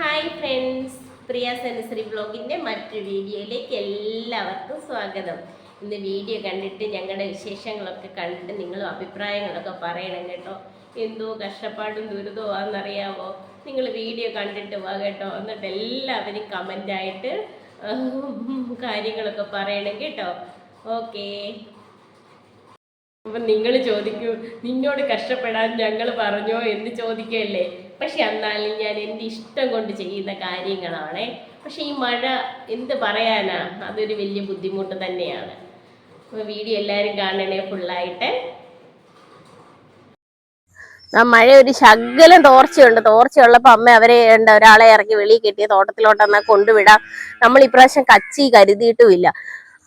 Hi friends പ്രിയ sensory ബ്ലോഗിന്റെ മറ്റൊരു വീഡിയോയിലേക്ക് എല്ലാവർക്കും സ്വാഗതം. ഇന്ന് വീഡിയോ കണ്ടിട്ട് ഞങ്ങളുടെ വിശേഷങ്ങളൊക്കെ കണ്ടിട്ട് നിങ്ങളും അഭിപ്രായങ്ങളൊക്കെ പറയണം കേട്ടോ. എന്തോ കഷ്ടപ്പാടും ദുരിതമാണെന്നറിയാമോ നിങ്ങൾ വീഡിയോ കണ്ടിട്ട് വാ കേട്ടോ. എന്നിട്ട് എല്ലാവരും കമന്റായിട്ട് കാര്യങ്ങളൊക്കെ പറയണം കേട്ടോ. ഓക്കേ അപ്പം നിങ്ങൾ ചോദിക്കൂ നിന്നോട് കഷ്ടപ്പെടാൻ ഞങ്ങൾ പറഞ്ഞോ എന്ന് ചോദിക്കല്ലേ പക്ഷെ എന്നാലും ഞാൻ എന്റെ ഇഷ്ടം കൊണ്ട് ചെയ്യുന്ന കാര്യങ്ങളാണ്. പക്ഷെ ഈ മഴ എന്ത് പറയാനാ? അതൊരു വലിയ ബുദ്ധിമുട്ട് തന്നെയാണ്. അപ്പോൾ വീഡിയോ എല്ലാവരും കാണണേ ഫുള്ളായിട്ട്. ആ മഴ ഒരു ശകലം തോർച്ചയുണ്ട്. തോർച്ചയുള്ളപ്പോൾ അമ്മ അവരെ ഉണ്ട് ഒരാളെ ഇറക്കി വെളിയിൽ കെട്ടിയ തോട്ടത്തിലോട്ടെന്നാൽ കൊണ്ടുവിടാം. നമ്മൾ ഇപ്രാവശ്യം കച്ചി കരുതിയിട്ടുമില്ല.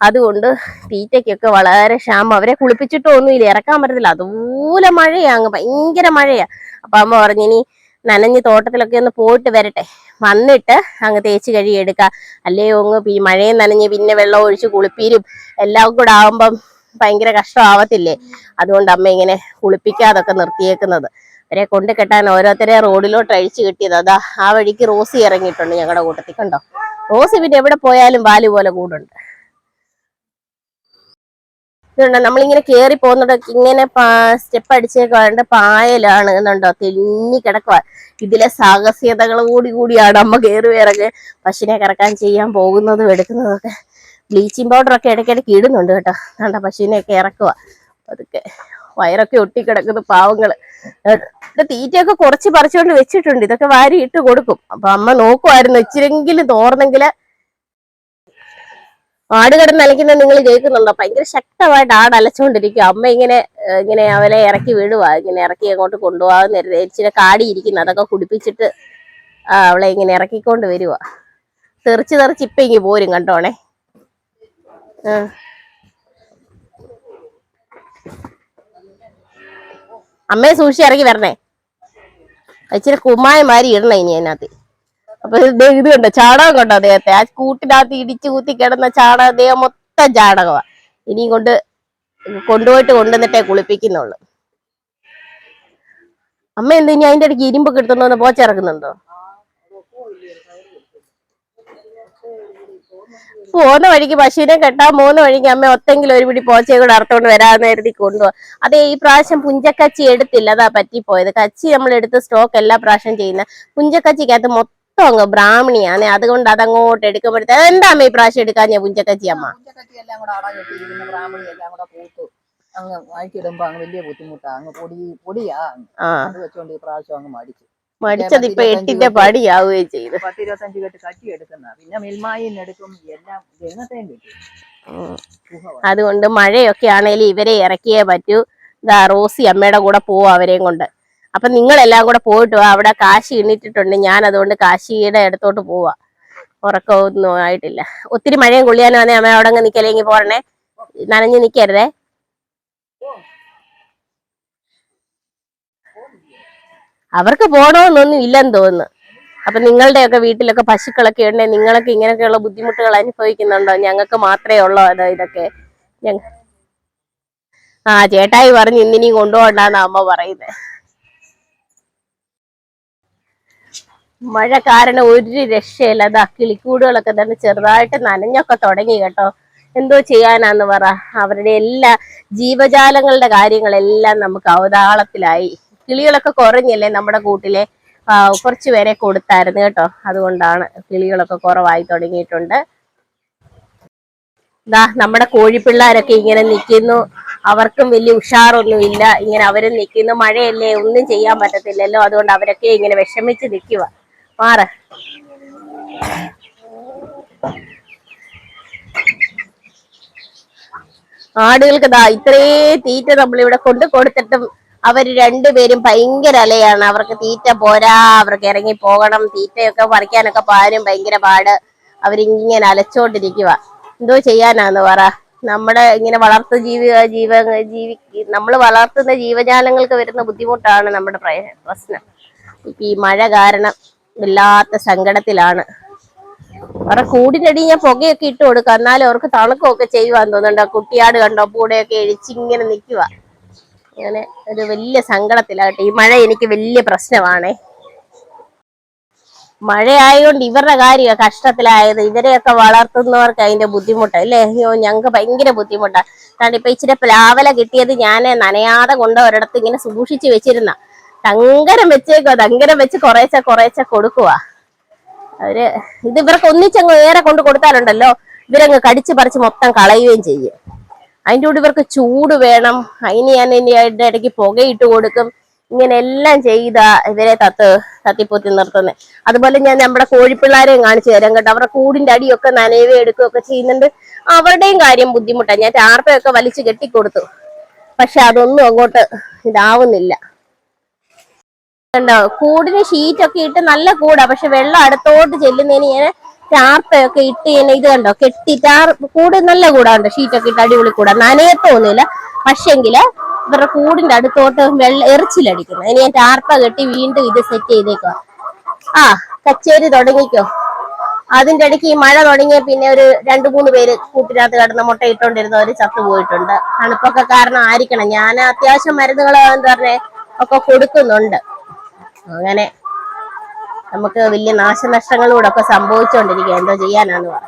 അതുകൊണ്ട് തീറ്റയ്ക്കൊക്കെ വളരെ ക്ഷാമം. അവരെ കുളിപ്പിച്ചിട്ടോ ഒന്നുമില്ല ഇറക്കാൻ പറ്റത്തില്ല. അതുപോലെ മഴയാണ് അങ്ങ് ഭയങ്കര മഴയാണ് അപ്പം അമ്മ പറഞ്ഞിനി നനഞ്ഞ് തോട്ടത്തിലൊക്കെ ഒന്ന് പോയിട്ട് വരട്ടെ. വന്നിട്ട് അങ്ങ് തേച്ച് കഴുകിയെടുക്കുക അല്ലയോ അങ്ങ് ഈ മഴയും നനഞ്ഞ് പിന്നെ വെള്ളം ഒഴിച്ച് കുളിപ്പീരും എല്ലാം കൂടെ ആവുമ്പം ഭയങ്കര കഷ്ടമാവത്തില്ലേ അതുകൊണ്ട് അമ്മ ഇങ്ങനെ കുളിപ്പിക്കാതൊക്കെ നിർത്തിയേക്കുന്നത്. അവരെ കൊണ്ട് കെട്ടാൻ ഓരോരുത്തരെ റോഡിലോട്ട് അഴിച്ചു കിട്ടിയത്. അതാ ആ വഴിക്ക് റോസി ഇറങ്ങിയിട്ടുണ്ട് ഞങ്ങളുടെ കൂട്ടത്തിൽ. കണ്ടോ? റോസി പിന്നെ എവിടെ പോയാലും വാൽ പോലെ കൂടുണ്ട്. ഇതുണ്ട്? നമ്മളിങ്ങനെ കേറി പോകുന്നിടത്ത് ഇങ്ങനെ സ്റ്റെപ്പ് അടിച്ചേക്കാണ്ട് പായലാണ് എന്നുണ്ടോ? തെന്നി കിടക്കുക ഇതിലെ സാഹസികതകൾ കൂടി കൂടിയാണ് അമ്മ കയറി ഇറങ്ങി പശുവിനെ കറക്കാൻ ചെയ്യാൻ പോകുന്നതും എടുക്കുന്നതൊക്കെ. ബ്ലീച്ചിങ് ഒക്കെ ഇടയ്ക്കിടയ്ക്ക് ഇടുന്നുണ്ട് കേട്ടോ. കണ്ട? പശുവിനെയൊക്കെ ഇറക്കുക അതൊക്കെ വയറൊക്കെ ഒട്ടിക്കിടക്കുന്ന പാവങ്ങൾ. തീറ്റയൊക്കെ കുറച്ച് പറിച്ചുകൊണ്ട് വെച്ചിട്ടുണ്ട്. ഇതൊക്കെ വാരി ഇട്ട് കൊടുക്കും. അപ്പൊ അമ്മ നോക്കുമായിരുന്നു ഇച്ചിരെങ്കിലും തോർന്നെങ്കിൽ ആട് കിടന്ന് അലയ്ക്കുന്നത് നിങ്ങൾ കേൾക്കുന്നുണ്ടോ? ഭയങ്കര ശക്തമായിട്ട് ആട് അലച്ചുകൊണ്ടിരിക്കും അമ്മ ഇങ്ങനെ ഇങ്ങനെ അവനെ ഇറക്കി വിടുവാ. ഇങ്ങനെ ഇറക്കി അങ്ങോട്ട് കൊണ്ടുപോകാൻ ഇച്ചിരി കാടി ഇരിക്കുന്നു. അതൊക്കെ കുടിപ്പിച്ചിട്ട് അവളെ ഇങ്ങനെ ഇറക്കിക്കൊണ്ട് വരുവാ. തെറിച്ച് തെറിച്ച് ഇപ്പൊ ഇങ്ങ് പോരും കണ്ടോണേ. അമ്മയെ സൂക്ഷിച്ച് ഇറങ്ങി വരണേ. ഇച്ചിരി കുമ്മായ മാതിരി ഇടണേ ഇനി അതിനകത്ത്. അപ്പൊ ഇത് ഇത് കണ്ടോ? ചാണകം കണ്ടോ അദ്ദേഹത്തെ? ആ കൂട്ടിനകത്ത് ഇടിച്ചു കൂത്തി കിടന്ന ചാണകം അദ്ദേഹം മൊത്തം ചാണകമാ. ഇനിയും കൊണ്ട് കൊണ്ടുപോയിട്ട് കൊണ്ടുവന്നിട്ടേ കുളിപ്പിക്കുന്നുള്ളു. അമ്മ എന്ത് ഇനി അതിന്റെ ഇടയ്ക്ക് ഇരുമ്പൊക്കെ എടുത്തോണ്ട് പോച്ചിറക്കുന്നുണ്ടോ പോകുന്ന വഴിക്ക് പശുവിനെ കെട്ടാൻ പോകുന്ന വഴിക്ക് അമ്മ ഒത്തെങ്കിലും ഒരു പിടി പോച്ചയെ കൂടെ അറുത്തോണ്ട് വരാന്ന് കരുതി കൊണ്ടുപോകാം അതെ ഈ പ്രാവശ്യം പുഞ്ചക്കച്ചി എടുത്തില്ല. അതാ പറ്റിപ്പോയത്. കച്ചി നമ്മൾ എടുത്ത് സ്റ്റോക്ക് എല്ലാ പ്രാവശ്യം ചെയ്യുന്ന. പുഞ്ചക്കച്ചിക്കകത്ത് മൊത്തം അങ്ങ് ബ്രാഹ്മണിയാണ്. അതുകൊണ്ട് അതങ്ങോട്ട് എടുക്കുമ്പോഴത്തെ എന്താ അമ്മ ഈ പ്രാവശ്യം എടുക്കാൻ ഞാൻ പുഞ്ചക്കച്ചി അമ്മ? അങ്ങ് അങ്ങ് വലിയ അങ്ങ് പൊടി പൊടിയാ അത് വെച്ചോണ്ട് ഈ പ്രാവശ്യം അങ്ങ് മടിച്ചു. മടിച്ചത് ഇപ്പൊ എട്ടിന്റെ പടിയാവുകയും ചെയ്തു. പത്ത് ഇരുപത്തഞ്ച് കെട്ട് കട്ടി എടുക്കുന്ന. പിന്നെ മിൽമായിന്ന് എടുക്കും. എല്ലാം കിട്ടും. അതുകൊണ്ട് മഴയൊക്കെ ആണെങ്കിൽ ഇവരെ ഇറക്കിയേ പറ്റൂ. ഇതാ റോസി അമ്മയുടെ കൂടെ പോവും അവരെയും കൊണ്ട്. അപ്പൊ നിങ്ങളെല്ലാം കൂടെ പോയിട്ട് വാ. അവിടെ കാശി എണ്ണിട്ടിട്ടുണ്ട്. ഞാൻ അതുകൊണ്ട് കാശിയുടെ അടുത്തോട്ട് പോവാ. ഉറക്കമൊന്നും ആയിട്ടില്ല. ഒത്തിരി മഴയും കൊള്ളിയാനും വന്നേ അമ്മ അവിടെ അങ്ങ് പോരണേ. നനഞ്ഞു നിക്കരുതേ. അവർക്ക് പോകണമെന്നൊന്നും ഇല്ലെന്ന് തോന്നുന്നു. അപ്പൊ നിങ്ങളുടെയൊക്കെ വീട്ടിലൊക്കെ പശുക്കളൊക്കെ ഉണ്ടെ നിങ്ങളൊക്കെ ഇങ്ങനെയൊക്കെയുള്ള ബുദ്ധിമുട്ടുകൾ അനുഭവിക്കുന്നുണ്ടോ? ഞങ്ങൾക്ക് മാത്രമേ ഉള്ളോ അതോ ഇതൊക്കെ. ആ ചേട്ടായി പറഞ്ഞ് ഇന്നിനിയും കൊണ്ടുപോകണ്ടെന്ന് അമ്മ പറയുന്നത് മഴ കാരണം ഒരു രക്ഷയില്ല. അതാ കിളിക്കൂടുകളൊക്കെ തന്നെ ചെറുതായിട്ട് നനഞ്ഞൊക്കെ തുടങ്ങി കേട്ടോ. എന്തോ ചെയ്യാനാന്ന് പറ. അവരുടെ എല്ലാ ജീവജാലങ്ങളുടെ കാര്യങ്ങളെല്ലാം നമുക്ക് അവതാളത്തിലായി. കിളികളൊക്കെ കുറഞ്ഞല്ലേ നമ്മുടെ കൂട്ടിലെ? കുറച്ചു പേരെ കൊടുത്തായിരുന്നു കേട്ടോ. അതുകൊണ്ടാണ് കിളികളൊക്കെ കുറവായി തുടങ്ങിയിട്ടുണ്ട്. ദാ നമ്മുടെ കോഴിപ്പിള്ളാരൊക്കെ ഇങ്ങനെ നിൽക്കുന്നു അവർക്കും വലിയ ഉഷാറൊന്നുമില്ല ഇങ്ങനെ അവരും നിൽക്കുന്നു മഴയല്ലേ ഒന്നും ചെയ്യാൻ പറ്റത്തില്ലല്ലോ. അതുകൊണ്ട് അവരൊക്കെ ഇങ്ങനെ വിഷമിച്ച് നിൽക്കുക മാറ്. ആടുകൾക്ക് ദാ ഇത്രേ തീറ്റ നമ്മളിവിടെ കൊണ്ട് കൊടുത്തിട്ടും അവർ രണ്ടുപേരും ഭയങ്കര അലയാണ്. അവർക്ക് തീറ്റ പോരാ അവർക്ക് ഇറങ്ങി പോകണം തീറ്റയൊക്കെ പറിക്കാനൊക്കെ പാരും ഭയങ്കര പാട്. അവരിങ്ങനെ അലച്ചോണ്ടിരിക്കുക എന്തോ ചെയ്യാനാന്ന് പറ. നമ്മുടെ ഇങ്ങനെ വളർത്തു ജീവി ജീവ ജീവി നമ്മൾ വളർത്തുന്ന ജീവജാലങ്ങൾക്ക് വരുന്ന ബുദ്ധിമുട്ടാണ് നമ്മുടെ പ്രശ്നം. ഇപ്പൊ ഈ മഴ കാരണം വല്ലാത്ത സങ്കടത്തിലാണ്. അവരുടെ കൂടിനടി ഞാൻ പുകയൊക്കെ ഇട്ട് കൊടുക്കാം. എന്നാലും അവർക്ക് തണുക്കമൊക്കെ ചെയ്യുവാൻ തോന്നുന്നുണ്ട്. കുട്ടിയാട് കണ്ടോ കൂടെയൊക്കെ എഴിച്ചിങ്ങനെ നിൽക്കുക അങ്ങനെ ഒരു വലിയ സങ്കടത്തിലാകട്ടെ. ഈ മഴ എനിക്ക് വലിയ പ്രശ്നമാണേ. മഴയായതുകൊണ്ട് ഇവരുടെ കാര്യമാണ് കഷ്ടത്തിലായത്. ഇവരെയൊക്കെ വളർത്തുന്നവർക്ക് അതിന്റെ ബുദ്ധിമുട്ട് അല്ലേ? അയ്യോ ഞങ്ങൾക്ക് ഭയങ്കര ബുദ്ധിമുട്ടാണ് കാരണം ഇപ്പൊ ഇച്ചിരി പ്ലാവല കിട്ടിയത് ഞാൻ നനയാതെ കൊണ്ട് ഒരിടത്ത് ഇങ്ങനെ സൂക്ഷിച്ചു വെച്ചിരുന്ന. തങ്കരം വെച്ചേക്കോ തങ്കരം വെച്ച് കുറേശ്ശെ കുറേശ്ശെ കൊടുക്കുക അവർ ഇത് ഇവർക്ക് ഒന്നിച്ചങ്ങ് ഏറെ കൊണ്ട് കൊടുത്താലുണ്ടല്ലോ ഇവരങ്ങ് കടിച്ച് പറിച്ച് മൊത്തം കളയുകയും ചെയ്യും. അതിന്റെ കൂടെ ഇവർക്ക് ചൂട് വേണം അതിന് ഞാൻ ഇനി അതിന്റെ ഇടയ്ക്ക് പുകയിട്ട് കൊടുക്കും. ഇങ്ങനെ എല്ലാം ചെയ്താ ഇവരെ തത്ത് തത്തിപ്പൊത്തി നിർത്തുന്നത് അതുപോലെ ഞാൻ നമ്മുടെ കോഴിപ്പിള്ളാരെയും കാണിച്ചു തരാം കേട്ടോ. അവരുടെ കൂടിന്റെ അടിയൊക്കെ നനയവേ എടുക്കുകയൊക്കെ ചെയ്യുന്നുണ്ട്. അവരുടെയും കാര്യം ബുദ്ധിമുട്ടാണ് ഞാൻ ടാർപ്പയൊക്കെ വലിച്ചു കെട്ടിക്കൊടുത്തു. പക്ഷെ അതൊന്നും അങ്ങോട്ട് ഇതാവുന്നില്ല. കണ്ടോ കൂടിന് ഷീറ്റൊക്കെ ഇട്ട് നല്ല കൂടാ പക്ഷെ വെള്ളം അടുത്തോട്ട് ചെല്ലുന്നതിന് ഞാൻ ടാർപ്പയൊക്കെ ഇട്ട് ഇങ്ങനെ ഇത് കണ്ടോ കെട്ടി ടാർ കൂട് നല്ല കൂടാണ്ട് ഷീറ്റൊക്കെ ഇട്ട് അടിപൊളി കൂടാ. നനയത്തൊന്നുമില്ല പക്ഷെങ്കിൽ ഇവരുടെ കൂടിന്റെ അടുത്തോട്ട് വെള്ളം എറിച്ചിലടിക്കുന്നു. ഇനി ഞാൻ ടാർപ്പ കെട്ടി വീണ്ടും ഇത് സെറ്റ് ചെയ്തേക്കുക ആ കച്ചേരി തുടങ്ങിക്കോ. അതിന്റെ ഇടയ്ക്ക് ഈ മഴ തുടങ്ങിയ പിന്നെ ഒരു രണ്ടു മൂന്ന് പേര് കൂട്ടിനകത്ത് കിടന്ന് മുട്ട ചത്തു പോയിട്ടുണ്ട്. തണുപ്പൊക്കെ കാരണം ആയിരിക്കണം. ഞാൻ അത്യാവശ്യം മരുന്നുകൾ എന്താ പറഞ്ഞേ ഒക്കെ കൊടുക്കുന്നുണ്ട്. അങ്ങനെ നമുക്ക് വലിയ നാശനഷ്ടങ്ങളൂടെ ഒക്കെ സംഭവിച്ചുകൊണ്ടിരിക്കുക എന്തോ ചെയ്യാനാന്ന് പറ.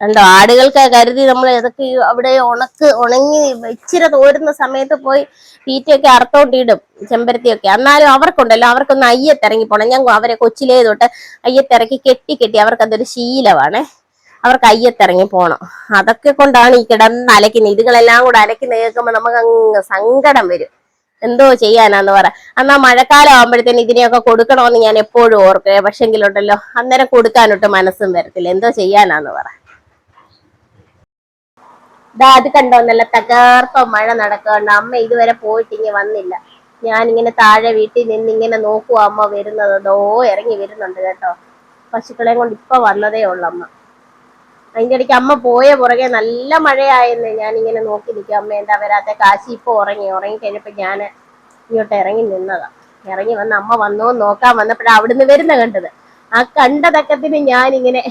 കണ്ടോ ആടുകൾക്ക് കരുതി നമ്മൾ ഏതൊക്കെ അവിടെ ഉണക്ക് ഉണങ്ങി ഇച്ചിരി തോരുന്ന സമയത്ത് പോയി തീറ്റയൊക്കെ അറുത്തോണ്ടിടും ചെമ്പരത്തിയൊക്കെ. എന്നാലും അവർക്കുണ്ടല്ലോ അവർക്കൊന്ന് അയ്യത്തിറങ്ങി പോണം. ഞങ്ങൾ അവരെ കൊച്ചിലേ തൊട്ട് അയ്യത്തിറക്കി കെട്ടി കെട്ടി അവർക്ക് അതൊരു ശീലമാണേ. അവർക്ക് അയ്യത്തിറങ്ങി പോണം. അതൊക്കെ കൊണ്ടാണ് ഈ കിടന്ന് അലക്കുന്നത് ഇതുകളെല്ലാം കൂടെ അലക്കുന്ന കേൾക്കുമ്പോൾ നമുക്ക് അങ്ങ് സങ്കടം വരും. എന്തോ ചെയ്യാനാന്ന് പറ. എന്നാ മഴക്കാലം ആകുമ്പോഴത്തേന് ഇതിനെയൊക്കെ കൊടുക്കണമെന്ന് ഞാൻ എപ്പോഴും ഓർക്കുക പക്ഷെങ്കിലുണ്ടല്ലോ അന്നേരം കൊടുക്കാനൊട്ട് മനസ്സും വരത്തില്ല. എന്തോ ചെയ്യാനാന്ന് പറ. ദാ അത് കണ്ടോ? നല്ല തകർപ്പ മഴ നടക്കുന്നുണ്ട് അമ്മ ഇതുവരെ പോയിട്ട് ഇങ്ങനെ വന്നില്ല. ഞാനിങ്ങനെ താഴെ വീട്ടിൽ നിന്ന് ഇങ്ങനെ നോക്കുവാ അമ്മ വരുന്നത്. ദോ ഇറങ്ങി വരുന്നുണ്ട് കേട്ടോ. പശുക്കളെ കൊണ്ട് ഇപ്പൊ വന്നതേ ഉള്ളു അതിന്റെ ഇടയ്ക്ക് അമ്മ പോയ പുറകെ നല്ല മഴയായെന്ന് ഞാനിങ്ങനെ നോക്കി നിൽക്കും അമ്മ എന്താ വരാത്ത? കാശി ഇപ്പൊ ഉറങ്ങി. ഉറങ്ങി കഴിഞ്ഞപ്പോ ഞാൻ ഇങ്ങോട്ട് ഇറങ്ങി നിന്നതാ. ഇറങ്ങി വന്ന് അമ്മ വന്നോ നോക്കാൻ വന്നപ്പോഴാണ് അവിടുന്ന് വരുന്ന കണ്ടത്. ആ കണ്ടതക്കത്തിന് ഞാനിങ്ങനെ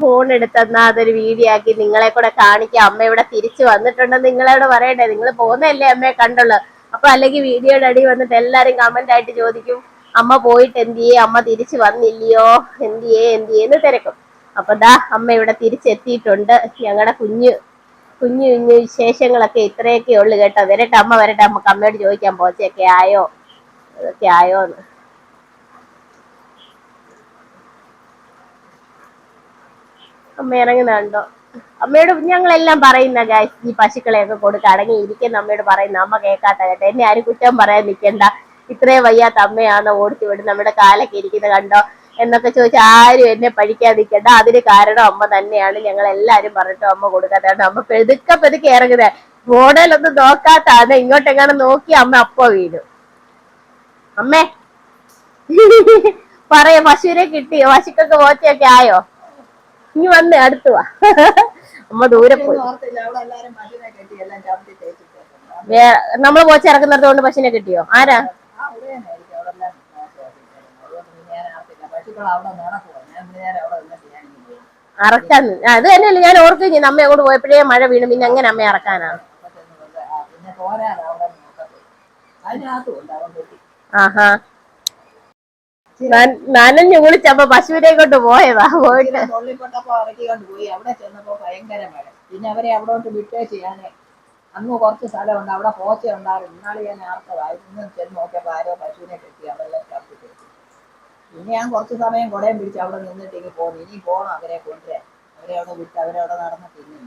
ഫോൺ എടുത്തെന്നാ അതൊരു വീഡിയോ ആക്കി നിങ്ങളെ കൂടെ കാണിക്കാം. അമ്മ ഇവിടെ തിരിച്ചു വന്നിട്ടുണ്ടെന്ന് നിങ്ങളോട് പറയണ്ടേ? നിങ്ങൾ പോകുന്നതല്ലേ അമ്മയെ കണ്ടുള്ളൂ. അപ്പൊ അല്ലെങ്കിൽ വീഡിയോയുടെ അടി വന്നിട്ട് എല്ലാരും കമന്റ് ആയിട്ട് ചോദിക്കും. അമ്മ പോയിട്ട് എന്തിയേ? അമ്മ തിരിച്ചു വന്നില്ലയോ? എന്തിയേ? എന്തിയേന്ന് തിരക്കും. അപ്പൊ ദാ അമ്മ ഇവിടെ തിരിച്ചെത്തിയിട്ടുണ്ട്. ഞങ്ങളുടെ കുഞ്ഞു കുഞ്ഞു കുഞ്ഞു വിശേഷങ്ങളൊക്കെ ഇത്രയൊക്കെ ഉള്ളു കേട്ടോ. വരട്ടെ അമ്മ വരട്ടെ നമുക്ക് അമ്മയോട് ചോദിക്കാൻ പോച്ചയൊക്കെ ആയോ? അതൊക്കെ ആയോ എന്ന്. അമ്മ ഇറങ്ങുന്നുണ്ടോ? അമ്മയോട് ഞങ്ങളെല്ലാം പറയുന്ന ഗായ്സ് ഈ പശുക്കളെയൊക്കെ കൊടുക്ക അടങ്ങി ഇരിക്കുന്ന അമ്മയോട് പറയുന്ന അമ്മ കേൾക്കാത്ത കേട്ടോ. എന്നെ ആരും കുറ്റം പറയാൻ നിൽക്കണ്ട ഇത്രയും വയ്യാത്ത അമ്മയാണ് ഓടിച്ചു വിടുന്ന നമ്മുടെ കാലൊക്കെ ഇരിക്കുന്നത് കണ്ടോ? എന്നൊക്കെ ചോദിച്ചാൽ ആരും എന്നെ പഴിക്കാൻ നിൽക്കണ്ട അതിന് കാരണം അമ്മ തന്നെയാണ്. ഞങ്ങൾ എല്ലാരും പറഞ്ഞിട്ട് അമ്മ കൊടുക്കാത്ത കാരണം അമ്മ പെതുക്കെ പെതുക്കെ ഇറങ്ങുന്നത് മോഡലൊന്നും നോക്കാത്താണ് ഇങ്ങോട്ടെങ്ങാനും നോക്കി അമ്മ അപ്പ വീഴും അമ്മേ. പറയ പശുവിനെ കിട്ടി. പശുക്കൊക്കെ പോച്ചയൊക്കെ ആയോ? ഇനി വന്ന് അടുത്തുവാ അമ്മ ദൂരെ പോയി. നമ്മൾ പോച്ച ഇറക്കുന്നിടത്തോണ്ട് പശുവിനെ കിട്ടിയോ? ആരാ ആ അവിടെ തന്നെയായിരിക്കും അവിടെ എല്ലാം അതുകൊണ്ട് പിന്നെ ഞാൻ ആർത്തില്ല പശുക്കൾ അവിടെ നടക്കുക ഞാൻ പിന്നെ നേരെ അവിടെ നിന്നിട്ട് ഞാൻ ഇങ്ങ് പോയി അറക്കാൻ ആ, അത് തന്നെയല്ല ഞാൻ ഓർക്കുകയും അമ്മ അങ്ങോട്ട് പോയപ്പോഴേ മഴ വീണു. പിന്നെ എങ്ങനെ അമ്മ അവിടെ അവൻ ആഹാ. നന- നനഞ്ഞു കുളിച്ചപ്പോ പശുവിനെ കൊണ്ട് പോയതാ പോയിട്ട്. തൊള്ളിപ്പെട്ടപ്പോ ഇറക്കിക്കൊണ്ട് പോയി. അവിടെ ചെന്നപ്പോ ഭയങ്കര മഴ. പിന്നെ അവരെ അവിടോട്ട് വിട്ടേ ഞാൻ അന്ന് കുറച്ച് സ്ഥലമുണ്ട്. അവിടെ പോച്ച ഉണ്ടായിരുന്നു ഇന്നാളെ ഞാൻ ആർക്കതായി ഇന്ന് ചെന്ന് നോക്കിയപ്പോ ആരോ പശുവിനെ കെട്ടി കെട്ടി പിന്നെ ഞാൻ കുറച്ച് സമയം കുടയും പിടിച്ച് അവിടെ നിന്നിട്ട് ഇനി പോകുന്നു ഇനി പോകണം അവരെ കൊണ്ടുവരാൻ. അവരെ അവിടെ വിട്ട് അവരെ അവിടെ നടന്ന് തിന്നു.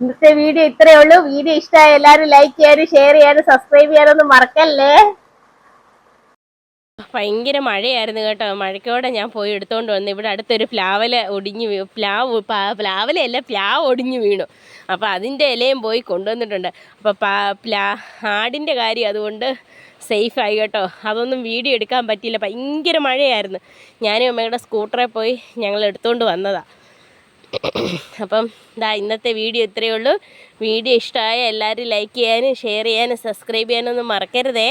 ഇന്നത്തെ വീഡിയോ ഇത്രയേ ഉള്ളൂ. വീഡിയോ ഇഷ്ടമായ എല്ലാവരും ലൈക്ക് ചെയ്യാനും ഷെയർ ചെയ്യാനും സബ്സ്ക്രൈബ് ചെയ്യാനൊന്നും മറക്കല്ലേ? ഭയങ്കര മഴയായിരുന്നു കേട്ടോ. മഴയ്ക്കോടെ ഞാൻ പോയി എടുത്തുകൊണ്ട് വന്നു ഇവിടെ അടുത്തൊരു പ്ലാവല ഒടിഞ്ഞു വീ പ്ലാവ് പ്ലാവലയല്ല പ്ലാവ് ഒടിഞ്ഞു വീണു. അപ്പോൾ അതിന്റെ ഇലയും പോയി കൊണ്ടുവന്നിട്ടുണ്ട്. അപ്പോൾ പ്ലാ ആടിന്റെ കാര്യം അതുകൊണ്ട് സേഫ് ആയി കേട്ടോ. അതൊന്നും വീഡിയോ എടുക്കാൻ പറ്റിയില്ല. ഭയങ്കര മഴയായിരുന്നു. ഞാനും അമ്മയുടെ സ്കൂട്ടറിൽ പോയി ഞങ്ങൾ എടുത്തുകൊണ്ട് വന്നതാണ് അപ്പം ഇതാ ഇന്നത്തെ വീഡിയോ ഇത്രയേ ഉള്ളൂ. വീഡിയോ ഇഷ്ടമായ എല്ലാവരും ലൈക്ക് ചെയ്യാനും ഷെയർ ചെയ്യാനും സബ്സ്ക്രൈബ് ചെയ്യാനൊന്നും മറക്കരുതേ.